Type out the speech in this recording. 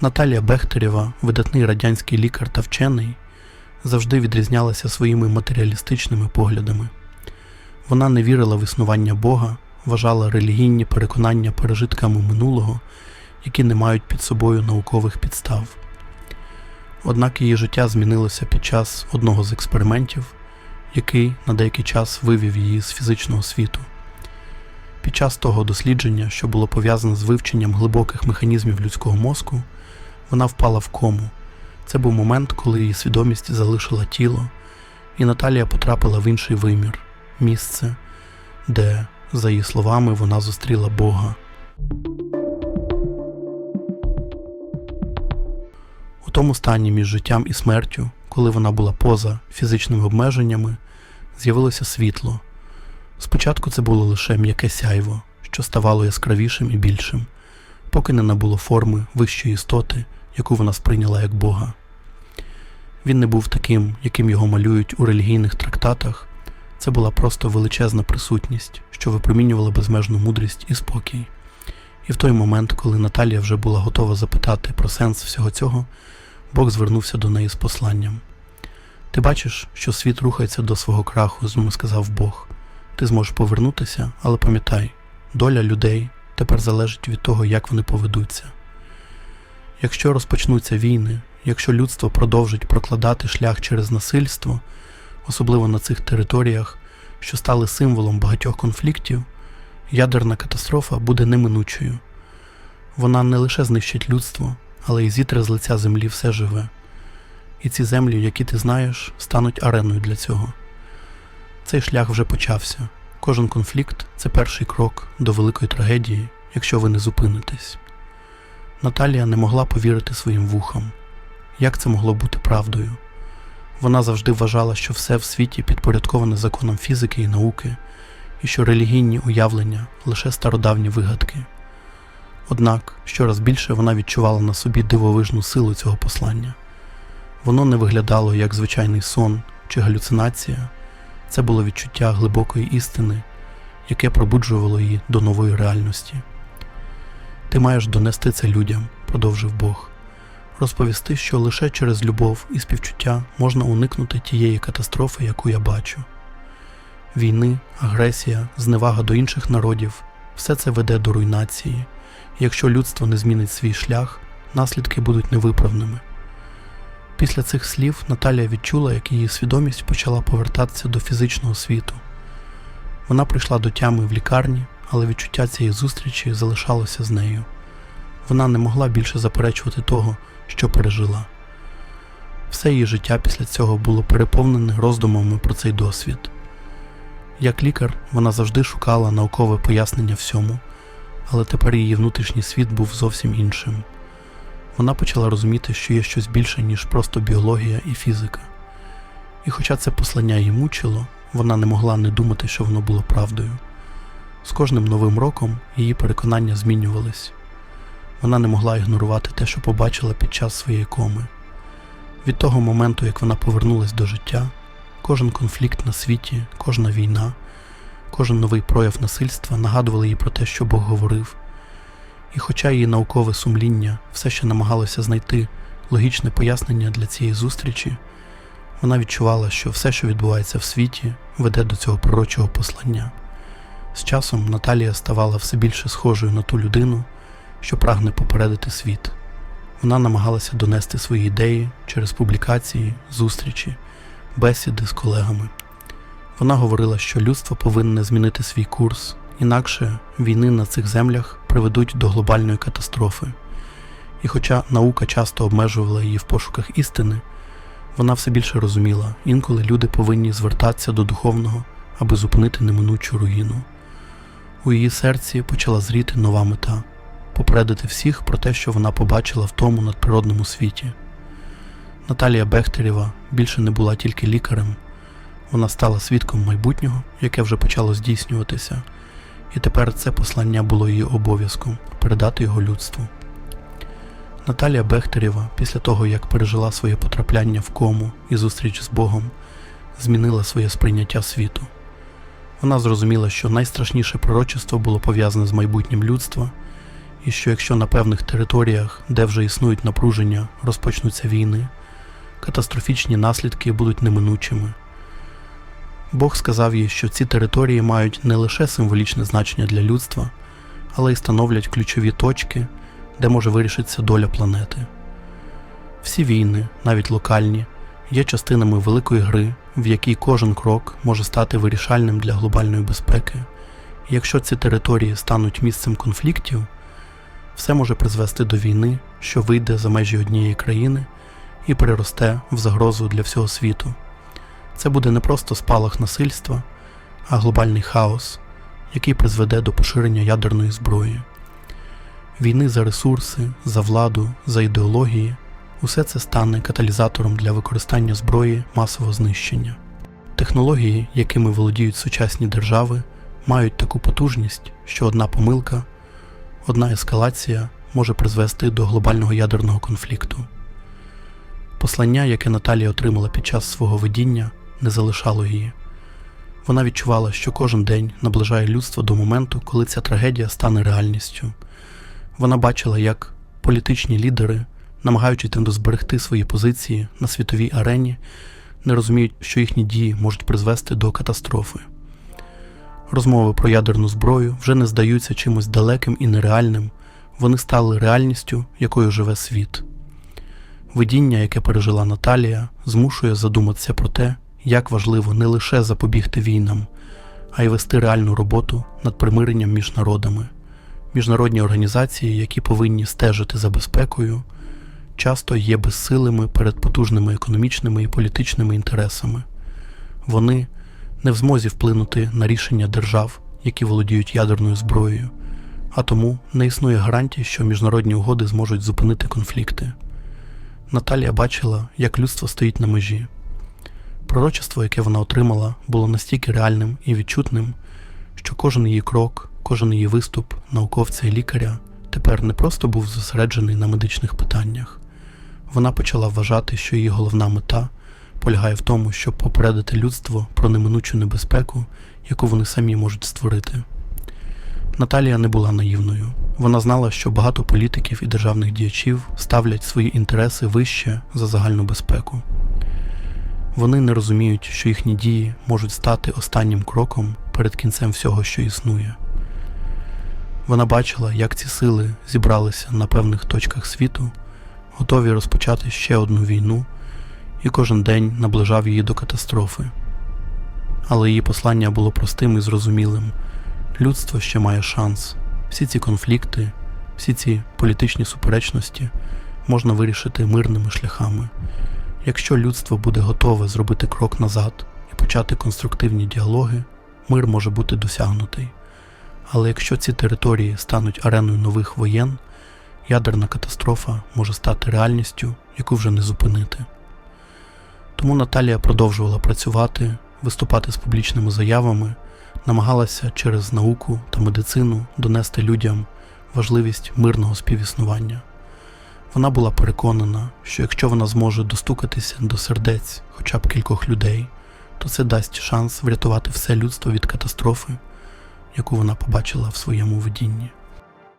Наталія Бехтерєва, видатний радянський лікар та вчений, завжди відрізнялася своїми матеріалістичними поглядами. Вона не вірила в існування Бога, вважала релігійні переконання пережитками минулого, які не мають під собою наукових підстав. Однак її життя змінилося під час одного з експериментів, який на деякий час вивів її з фізичного світу. Під час того дослідження, що було пов'язане з вивченням глибоких механізмів людського мозку, вона впала в кому. Це був момент, коли її свідомість залишила тіло, і Наталія потрапила в інший вимір місце, де, за її словами, вона зустріла Бога. У тому стані між життям і смертю, коли вона була поза фізичними обмеженнями, з'явилося світло. Спочатку це було лише м'яке сяйво, що ставало яскравішим і більшим, поки не набуло форми вищої істоти, яку вона сприйняла як Бога. Він не був таким, яким його малюють у релігійних трактатах. Це була просто величезна присутність, що випромінювала безмежну мудрість і спокій. І в той момент, коли Наталія вже була готова запитати про сенс всього цього, Бог звернувся до неї з посланням. Ти бачиш, що світ рухається до свого краху, знову сказав Бог. Ти зможеш повернутися, але пам'ятай, доля людей тепер залежить від того, як вони поведуться. Якщо розпочнуться війни, якщо людство продовжить прокладати шлях через насильство, особливо на цих територіях, що стали символом багатьох конфліктів, ядерна катастрофа буде неминучою. Вона не лише знищить людство, але й зітре з лиця землі все живе. І ці землі, які ти знаєш, стануть ареною для цього. Цей шлях вже почався. Кожен конфлікт це перший крок до великої трагедії, якщо ви не зупинитесь. Наталія не могла повірити своїм вухам. Як це могло бути правдою? Вона завжди вважала, що все в світі підпорядковане законом фізики і науки, і що релігійні уявлення лише стародавні вигадки. Однак щораз більше вона відчувала на собі дивовижну силу цього послання. Воно не виглядало як звичайний сон чи галюцинація, це було відчуття глибокої істини, яке пробуджувало її до нової реальності. Ти маєш донести це людям, продовжив Бог, розповісти, що лише через любов і співчуття можна уникнути тієї катастрофи, яку я бачу. Війни, агресія, зневага до інших народів все це веде до руйнації, якщо людство не змінить свій шлях, наслідки будуть невиправними. Після цих слів Наталія відчула, як її свідомість почала повертатися до фізичного світу. Вона прийшла до тями в лікарні, але відчуття цієї зустрічі залишалося з нею. Вона не могла більше заперечувати того, що пережила. Все її життя після цього було переповнене роздумами про цей досвід. Як лікар, вона завжди шукала наукове пояснення всьому, але тепер її внутрішній світ був зовсім іншим. Вона почала розуміти, що є щось більше, ніж просто біологія і фізика. І хоча це послання її мучило, вона не могла не думати, що воно було правдою. З кожним новим роком її переконання змінювались. Вона не могла ігнорувати те, що побачила під час своєї коми. Від того моменту, як вона повернулась до життя, кожен конфлікт на світі, кожна війна, кожен новий прояв насильства нагадували їй про те, що Бог говорив. І хоча її наукове сумління все ще намагалося знайти логічне пояснення для цієї зустрічі, вона відчувала, що все, що відбувається в світі, веде до цього пророчого послання. З часом Наталія ставала все більше схожою на ту людину, що прагне попередити світ. Вона намагалася донести свої ідеї через публікації, зустрічі, бесіди з колегами. Вона говорила, що людство повинне змінити свій курс, інакше війни на цих землях приведуть до глобальної катастрофи. І хоча наука часто обмежувала її в пошуках істини, вона все більше розуміла, інколи люди повинні звертатися до духовного, аби зупинити неминучу руїну. У її серці почала зріти нова мета попередити всіх про те, що вона побачила в тому надприродному світі. Наталія Бехтерєва більше не була тільки лікарем, вона стала свідком майбутнього, яке вже почало здійснюватися, і тепер це послання було її обов'язком передати його людству. Наталія Бехтерєва, після того, як пережила своє потрапляння в кому і зустріч з Богом, змінила своє сприйняття світу. Вона зрозуміла, що найстрашніше пророчество було пов'язане з майбутнім людства, і що якщо на певних територіях, де вже існують напруження, розпочнуться війни, катастрофічні наслідки будуть неминучими. Бог сказав їй, що ці території мають не лише символічне значення для людства, але й становлять ключові точки, де може вирішитися доля планети. Всі війни, навіть локальні, є частинами великої гри, в якій кожен крок може стати вирішальним для глобальної безпеки. І якщо ці території стануть місцем конфліктів, все може призвести до війни, що вийде за межі однієї країни і переросте в загрозу для всього світу. Це буде не просто спалах насильства, а глобальний хаос, який призведе до поширення ядерної зброї. Війни за ресурси, за владу, за ідеології усе це стане каталізатором для використання зброї масового знищення. Технології, якими володіють сучасні держави, мають таку потужність, що одна помилка, одна ескалація може призвести до глобального ядерного конфлікту. Послання, яке Наталія отримала під час свого видіння, не залишало її. Вона відчувала, що кожен день наближає людство до моменту, коли ця трагедія стане реальністю. Вона бачила, як політичні лідери, намагаючись зберегти свої позиції на світовій арені, не розуміють, що їхні дії можуть призвести до катастрофи. Розмови про ядерну зброю вже не здаються чимось далеким і нереальним, вони стали реальністю, якою живе світ. Видіння, яке пережила Наталія, змушує задуматися про те, як важливо не лише запобігти війнам, а й вести реальну роботу над примиренням між народами. Міжнародні організації, які повинні стежити за безпекою, часто є безсилими перед потужними економічними і політичними інтересами. Вони не в змозі вплинути на рішення держав, які володіють ядерною зброєю, а тому не існує гарантій, що міжнародні угоди зможуть зупинити конфлікти. Наталія бачила, як людство стоїть на межі. Пророчество, яке вона отримала, було настільки реальним і відчутним, що кожен її крок, кожен її виступ, науковця і лікаря тепер не просто був зосереджений на медичних питаннях. Вона почала вважати, що її головна мета полягає в тому, щоб попередити людство про неминучу небезпеку, яку вони самі можуть створити. Наталія не була наївною. Вона знала, що багато політиків і державних діячів ставлять свої інтереси вище за загальну безпеку. Вони не розуміють, що їхні дії можуть стати останнім кроком перед кінцем всього, що існує. Вона бачила, як ці сили зібралися на певних точках світу, готові розпочати ще одну війну, і кожен день наближав її до катастрофи. Але її послання було простим і зрозумілим. Людство ще має шанс. Всі ці конфлікти, всі ці політичні суперечності можна вирішити мирними шляхами. Якщо людство буде готове зробити крок назад і почати конструктивні діалоги, мир може бути досягнутий. Але якщо ці території стануть ареною нових воєн, ядерна катастрофа може стати реальністю, яку вже не зупинити. Тому Наталія продовжувала працювати, виступати з публічними заявами, намагалася через науку та медицину донести людям важливість мирного співіснування. Вона була переконана, що якщо вона зможе достукатися до сердець хоча б кількох людей, то це дасть шанс врятувати все людство від катастрофи, яку вона побачила в своєму видінні.